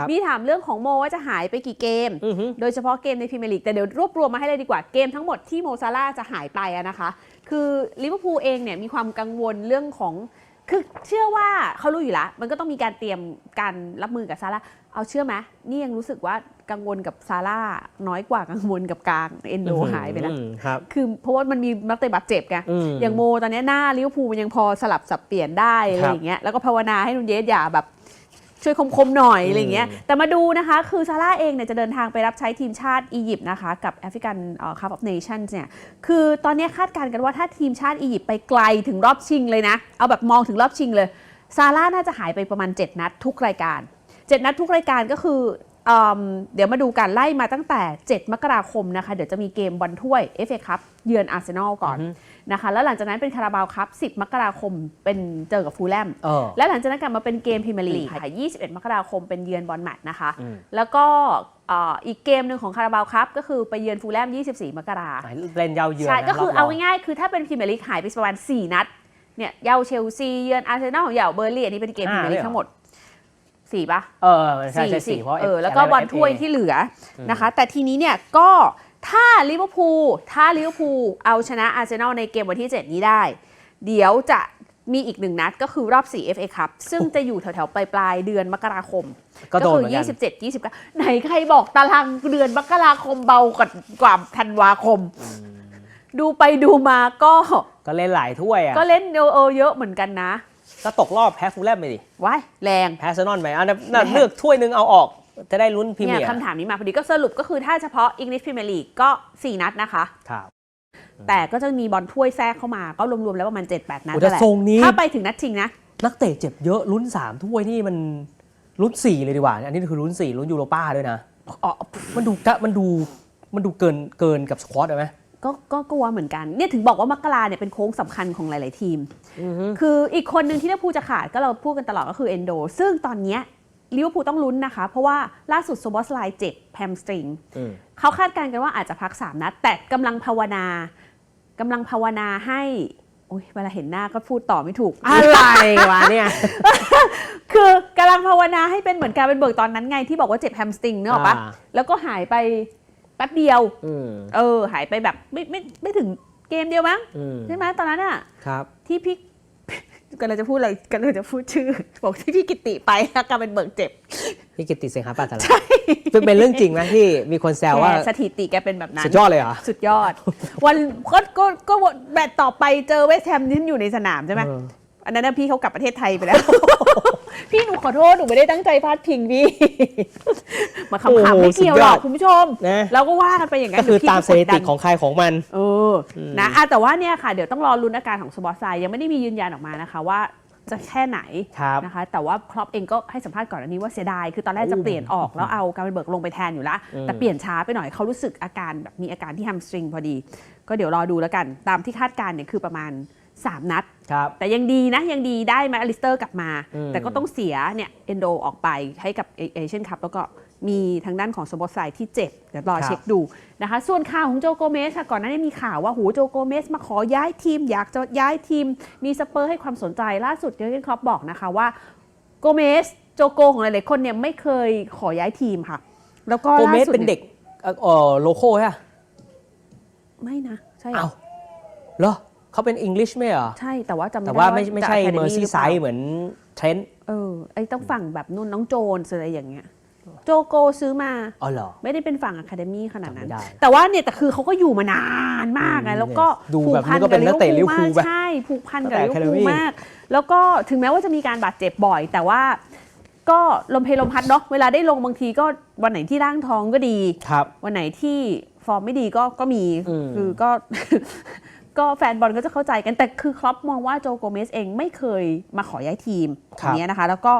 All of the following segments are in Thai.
ครับมีถามเรื่องของโมว่าจะหายไปกี่เกม อือฮึ โดยเฉพาะเกมในพรีเมียร์ลีกแต่เดี๋ยวรวบรวมมาให้เลยดีกว่าเกมทั้งหมดที่โมซาร่าห์จะหายไปอะนะคะ คือลิเวอร์พูลเองเนี่ยมีความกังวลเรื่องของคือเชื่อว่าเขารู้อยู่แล้วมันก็ต้องมีการเตรียมการรับมือกับซาร่าห์เอาเชื่อไหมนี่ยังรู้สึกว่ากังวลกับซาร่าห์น้อยกว่ากังวลกับกลางเอนโดหายไปแล้วอืมครับ คือเพราะว่ามันมีนักเตะบาดเจ็บไง อืมอย่างโมตอนเนี้ยหน้าลิเวอร์พูลมันยังพอสลับสับเปลี่ยนได้อะไรอย่างเงี้ย แล้วก็ภาวนาให้นุนเยสอย่าแบบ ช่วยคมๆหน่อยอะไรอย่างเงี้ยอืมแต่มาดูนะคะ คือซาร่าเองเนี่ยจะเดินทางไปรับใช้ทีมชาติอียิปต์นะคะกับแอฟริกันคัพออฟเนชั่นเนี่ยคือตอนเนี้ยคาดการณ์กันว่าถ้าทีมชาติอียิปต์ไปไกลถึงรอบชิงเลยนะ เอาแบบมองถึงรอบชิงเลยซาร่าน่าจะหายไปประมาณ 7 นัดทุกรายการ 7 นัดทุกรายการก็คือ เอิ่มเดี๋ยวมาดูกันไล่มาตั้งแต่ 7 มกราคมนะคะ เดี๋ยวจะมีเกมบอลถ้วย FA คัพเยือนอาร์เซนอลก่อนอือฮึนะคะ แล้วหลังจากนั้นเป็นคาราบาวคัพ10 มกราคมเป็นเจอกับฟูลแลมเออและหลังจากนั้นกลับมาเป็นเกมพรีเมียร์ลีกค่ะ 21 มกราคมเป็นเยือนบอลแมตช์นะคะอืมแล้วก็เอ่ออีกเกมหนึ่งของคาราบาวคัพก็คือไปเยือนฟูลแลม 24 มกราเล่นยาวเยือนใช่นะก็คือรบเอารงง่ายๆคือถ้าเป็นพรีเมียร์ลีกหายไปประมาณ 4 นัด เนี่ยเยาวเชลซีเยือนอาร์เซนอลเยาวเบอร์ลี่อันนี้เป็นเกมพรีเมียร์ลีกทั้งหมด สี่ปะเออใช่ใช่สี่สี่เพราะเออแล้วก็บอลถ้วยที่เหลืออมนะคะ แต่ทีนี้เนี่ยก็ถ้าลิเวอร์พูลถ้าลิเวอร์พูลเอาชนะอาร์เซนอลในเกมวันที่ 7 นี้ได้ เดี๋ยวจะมีอีกหนึ่งนัดก็คือรอบ 4 FA คัพซึ่งจะอยู่แถวๆปลายๆเดือนมกราคม ก็โดนคืเหมือนกัน27 29 ไหนใครบอกตารางเดือนมกราคมเบากว่ากว่าธันวาคม ดูไปดูมาก็ ก็เล่นหลายถ้วยอะ ก็เล่นเออเยอะเหมือนกันนะ ก็ตกรอบแพ้ฟูลแลมไปดิ ว้ายแรง แพ้เซนอนไปอันนั้นน่ะแพ้เลือกถ้วยหนึงเอาออก จะได้ลุ้นพรีเนี่เมียยร์คำถามนี้มาพอดีก็สรุปก็คือถ้าเฉพาะ English Premier League ก็ 4 นัดนะคะ ครับ แต่ก็จะมีบอลถ้วยแทรกเข้ามาก็รวมๆแล้วประมาณ 7-8 นัดโอ้นั่แต่นแหละทรงนี้ ถ้าไปถึงนัดชิงนะ นักเตะเจ็บเยอะลุ้น 3 ถ้วยนี่มันลุ้น 4 เลยดีกว่า อันนี้คือลุ้น 4 ลุ้นยูโรป้าด้วยนะ อ๋อมันดูกะมันดูมันดูเกินเกินกับสควอตเลยไหม ก็ก็กลัวเหมือนกันเนี่ยถึงบอกว่ามกราเนี่ยเป็นโค้งสำคัญของหลาย ๆ ทีม คืออีกคนหนึ่งที่ลิเวอร์พูลจะขาดก็เราพูดกันตลอดก็คือเอนโด ซึ่งตอนเนี้ยลิเวอร์พูลต้องลุ้นนะคะ เพราะว่าล่าสุดโซบอสไลเจ็บแฮมสตริงอืมเขาคาดการณ์กันว่าอาจจะพัก 3 นัด แต่กำลังภาวนากำลังภาวนาให้โอ้ยเวลาเห็นหน้าก็พูดต่อไม่ถูก อะไรวะเนี่ย คือกำลังภาวนาให้เป็นเหมือนการเป็นเบิกตอนนั้นไงที่บอกว่าเจ็บแฮมสตริงเนกอะปะอ่าแล้วก็หายไปแป๊บเดียว อืมเออ หายไปแบบไม่ไม่ไม่ถึงเกมเดียวมั้งอืมใช่ไหมตอนนั้นอะครับ ที่พี่กำลังจะพูดอะไรกำลังจะพูดชื่อ บอกที่พี่กิติไปแล้วกลายเป็นเบิกเจ็บ พี่กิตติเซงหาปาตลาเป็นเป็นเรื่องจริงไหมที่มีคนแซวว่าแกสถิติแกเป็นแบบนั้น สุดยอดเลยเหรอ สุดยอด วันก็ก็ก็แบตต่อไปเจอเวสต์แฮมที่อยู่ในสนามใช่ไหมเออ อันนั้นนะพี่เขากลับประเทศไทยไปแล้ว พี่หนูขอโทษหนูไม่ได้ตั้งใจพลาดพิงพี่ มาขำๆไม่เกี่ยวหรอกคุณผู้ชมนะ เราก็ว่ากันไปอย่างนั้ก็นคือเดี๋ยวพี่ตามสถิติของใครของมันเอออนะอะแต่ว่าเนี่ยค่ะเดี๋ยวต้องรอลุ้นอาการของสปอร์ตไซยังไม่ได้มียืนยันออกมานะคะว่าจะแค่ไหนครับนะคะ แต่ว่าครอปเองก็ให้สัมภาษณ์ก่อนอันนี้ว่าเสียดาย คือตอนแรกจะเปลี่ยนออกแล้วเอาการเบิร์กลงไปแทนอยู่ละอืมแต่เปลี่ยนช้าไปหน่อยเขารู้สึกอาการแบบมีอาการที่แฮมสตริงพอดี ก็เดี๋ยวรอดูแล้วกัน ตามที่คาดการณ์เนี่ยคือประมาณ 3 นัดครับแต่ยังดีนะยังดีได้แมอลิสเตอร์กลับมาอืมแต่ก็ต้องเสียเนี่ยเอนโดออกไปให้กับเอเชียนคัพแล้วก็มีทางด้านของสปอร์ตไซที่เจ็บเดี๋ยวรอเช็คดูนะคะ ส่วนข่าวของโจโกเมสค่ะก่อนหน้านี้มีข่าวว่าหูโจโกเมสมาขอย้ายทีม อยากจะย้ายทีม มีสเปอร์ให้ความสนใจล่าสุดเจอร์เกนครอปบอกนะคะว่าโกเมสโจโกของหลายๆคนเนี่ยไม่เคยขอย้ายทีมค่ะ แล้วก็โกเมล่าสสุดเป็นเด็กเอ่อเอ่อโลโก้ใช่ปะไม่นะ ใช่เหรเอ้าอเหรอ เขาเป็นอังกฤษไหมเหรอ ใช่แต่ว่าจำไม่แต่ได้ว่าไม่ไม่จะใช่ Academy เมอร์ซีไซหด์ปล่าเหมือนเทรนต์เออไอ้ต้องฝั่งแบบนุ่นน้องโจนอะไรอย่างเงี้ยโจโกซื้อมาอ๋อเหรอ ไม่ได้เป็นฝั่งอะคาเดมี่ขนาดนั้นจำไม่ได้แต่ว่าเนี่ยแต่คือเขาก็อยู่มานานมากไงอืมแล้วก็ดูผูแบกบพันนี้ก็กัเป็บนลินักเวอเตะร์พูล Liverpool มากปะใช่ผูกพันตั้งกับแต่ลิเวอร์พูล Academy มาก แล้วก็ถึงแม้ว่าจะมีการบาดเจ็บบ่อย แต่ว่าก็ลมเพลลมพัดเนาะเวลาได้ลงบางทีก็วันไหนที่ร่างทองก็ดีครับวันไหนที่ฟอร์มไม่ดีก็ก็มีอืมคือก็ ก็แฟนบอลก็จะเข้าใจกันแต่คือครอปมองว่าโจโกเมสเองไม่เคยมาขอย้ายทีมอย่างเนี้ยนะคะ แล้วก็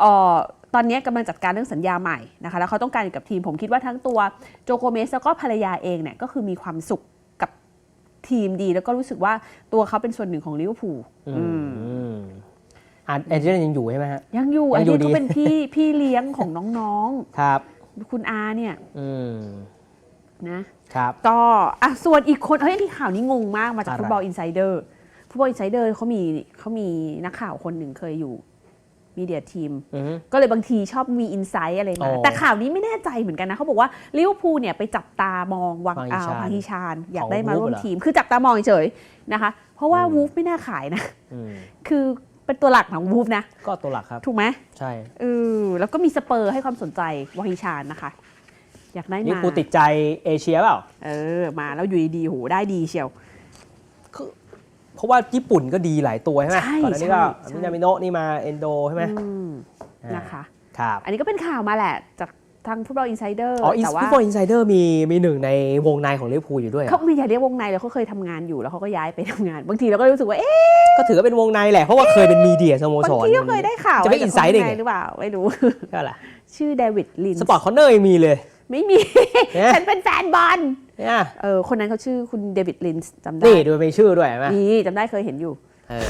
เอ่อตอนนี้กำลังจัดการเรื่องสัญญาใหม่นะคะแล้วเขาต้องการอยู่กับทีมผมคิดว่าทั้งตัวโจโกเมสแล้วก็ภรรยาเองเนี่ยก็คือมีความสุขกับทีมดี แล้วก็รู้สึกว่าตัวเขาเป็นส่วนหนึ่งของลิเวอร์พูลอือืมมอะเอเจนต์ยังอยู่ใช่ไหมฮะยังอยู่ยัอันงอยู่นี้ดีก็เป็นพี่พี่เลี้ยงของน้องครับๆคุณอาเนี่ยอืมนะ ครับก็อะส่วนอีกคนเฮ้ยที่ข่าวนี้งงมากมาจากอะไร ฟุตบอลอินไซเดอร์ฟุตบอลอินไซเดอร์เขามีเขามีนักข่าวคนหนึ่งเคยอยู่มีเดียทีม อือฮึ ก็เลยบางทีชอบมีอินไซต์อะไรอ๋มาอแต่ข่าวนี้ไม่แน่ใจเหมือนกันนะเขาบอกว่าลิเวอร์พูลเนี่ยไปจับตามองวังวางฮิอ่าชาญวางฮิชาน อยากของได้มาร่วม Wolves เหรอทีม คือจับตามองเฉยๆนะคะ เพราะว่าอืม วูฟไม่น่าขายนะ อืมคือเป็นตัวหลักของวูฟนะ ก็ตัวหลักครับ ถูกไหมใช่ เออแล้วก็มีสเปอร์ให้ความสนใจวาฮิชานนะคะ อยากได้นี่มากูติดใจเอเชียเปล่า เออ มาแล้วอยู่ดีๆโหได้ดีเชียวเพราะว่าญี่ปุ่นก็ดีหลายตัวใช่ไหมใช่ก่อนหน้านี้ก็ใช่ มินามิโนะนี่มาเอนโดใช่ไหมอืมอ่านะคะ ครับ อันนี้ก็เป็นข่าวมาแหละ จากทางฟุตบอลอินไซเดอร์อ๋ออินแต่สว่าปอร์อินไซเดอร์มีมีหนึ่งในวงในของลิเวอร์พูลอยู่ด้วยเหรเขาอไม่อยากเรียกวงในเลยเขาเคยทำงานอยู่แล้วเขาก็ย้ายไปทำงาน บางทีเราก็รู้สึกว่าเอ๊ะก็ถือว่าเป็นวงในแหละ เพราะว่าเคยเป็นมีเดียสโมบางสรทีก็เคยได้ข่าวจะไม่ว่า insight ได้ไงวหรือเปล่าไม่รู้ ก็แหละชื่อเดวิดลินสปอร์ตคอนเนอร์ยังมีเลย ไม่มีเนี่ยฉันเป็นแฟนบอลเนี่ยเออคนนั้นเขาชื่อคุณเดวิดลินส์จำได้นี่ดูมีชื่อด้วยเห็นไหมนี่จำได้เคยเห็นอยู่เออ